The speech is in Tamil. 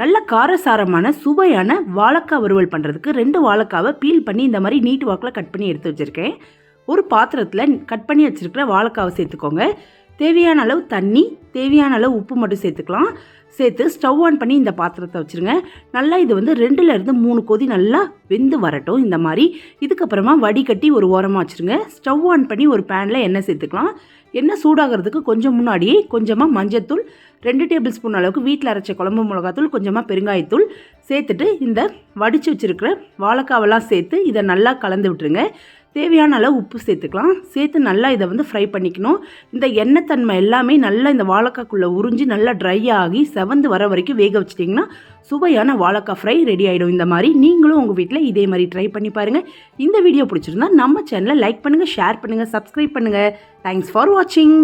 நல்ல காரசாரமான சுவையான வாழைக்காய் வறுவல் பண்ணுறதுக்கு ரெண்டு வாழைக்காவை பீல் பண்ணி இந்த மாதிரி நீட் வாக்கில் கட் பண்ணி எடுத்து வச்சுருக்கேன். ஒரு பாத்திரத்தில் கட் பண்ணி வச்சுருக்கிற வாழைக்காவை சேர்த்துக்கோங்க. தேவையான அளவு தண்ணி தேவையான அளவு உப்பு மட்டும் சேர்த்துக்கலாம். சேர்த்து ஸ்டவ் ஆன் பண்ணி இந்த பாத்திரத்தை வச்சுருங்க. நல்லா இது வந்து ரெண்டுலேருந்து மூணு கொதி நல்லா வெந்து வரட்டும் இந்த மாதிரி. இதுக்கப்புறமா வடிகட்டி ஒரு ஓரமாக வச்சுருங்க. ஸ்டவ் ஆன் பண்ணி ஒரு பேனில் எண்ணெய் சேர்த்துக்கலாம். எண்ணெய் சூடாகிறதுக்கு கொஞ்சம் முன்னாடியே கொஞ்சமாக மஞ்சத்தூள் ரெண்டு டேபிள் ஸ்பூன் அளவுக்கு வீட்டில் அரைச்ச குழம்பு மிளகாத்தூள் கொஞ்சமாக பெருங்காயத்தூள் சேர்த்துட்டு இந்த வடித்து வச்சுருக்கிற வாழைக்காவெல்லாம் சேர்த்து இதை நல்லா கலந்து விட்டுருங்க. தேவையான அளவு உப்பு சேர்த்துக்கலாம். சேர்த்து நல்லா இதை வந்து ஃப்ரை பண்ணிக்கணும். இந்த எண்ணெய் தன்மை எல்லாமே நல்லா இந்த வாழைக்காக்குள்ளே உறிஞ்சி நல்லா ட்ரை ஆகி செவந்து வர வரைக்கும் வேக வச்சிட்டிங்கன்னா சுவையான வாழைக்காய் ஃப்ரை ரெடி ஆகிடும் இந்த மாதிரி நீங்களும் உங்கள் வீட்டில் இதே மாதிரி ட்ரை பண்ணி பாருங்கள் இந்த வீடியோ பிடிச்சிருந்தா நம்ம சேனலை லைக் பண்ணுங்கள் ஷேர் பண்ணுங்கள் சப்ஸ்கிரைப் பண்ணுங்கள் தேங்க்ஸ் ஃபார் வாட்சிங்